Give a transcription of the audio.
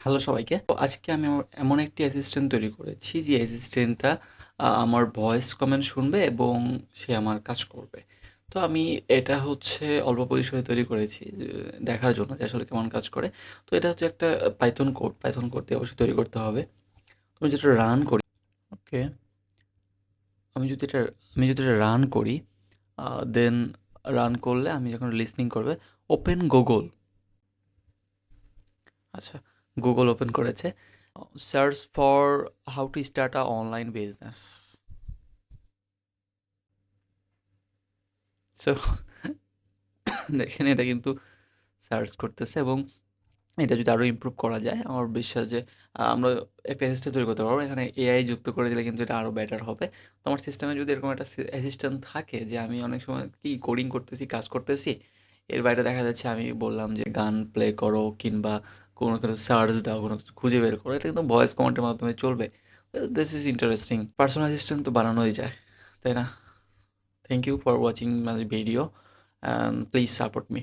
Hello সবাইকে। তো আজকে আমি এমন একটি অ্যাসিস্ট্যান্ট তৈরি করেছি যে অ্যাসিস্ট্যান্টটা আমার ভয়েস কমেন্ট শুনবে এবং সে আমার কাজ করবে। তো আমি এটা হচ্ছে অল্প পরিসরে তৈরি করেছি দেখার জন্য যে আসলে কেমন কাজ করে। তো এটা হচ্ছে একটা পাইথন কোড পাইথন কোড দিয়ে অবশ্যই তৈরি করতে হবে। তুমি যেটা রান করি ওকে। আমি যদি এটা আমি যদি এটা রান করি দেন রান করলে আমি যখন লিসনিং করবে ওপেন গুগল আচ্ছা। গুগল ওপেন করেছে। Search for how to start a online business so দেখেন, এটা কিন্তু সার্চ করতেছে এবং এটা যদি আরও ইমপ্রুভ করা যায়, আমার বিশ্বাস যে আমরা একটা অ্যাসিস্ট্যান্ট তৈরি করতে পারব। এখানে এআই যুক্ত করে দিলে কিন্তু এটা আরও বেটার হবে। তো আমার সিস্টেমে যদি এরকম একটা অ্যাসিস্ট্যান্ট থাকে যে, আমি অনেক সময় কি কোডিং করতেছি, কাজ করতেছি, এর বাইরে দেখা যাচ্ছে আমি বললাম যে, গান প্লে করো কিংবা কোনো কোনো সার্চ দাও, কোনো কিছু খুঁজে বের করো, এটা কিন্তু ভয়েস কমান্ডের মাধ্যমে চলবে। This is interesting personal assistant তো বানানোই যায়, তাই না? Thank you for watching my video and please support me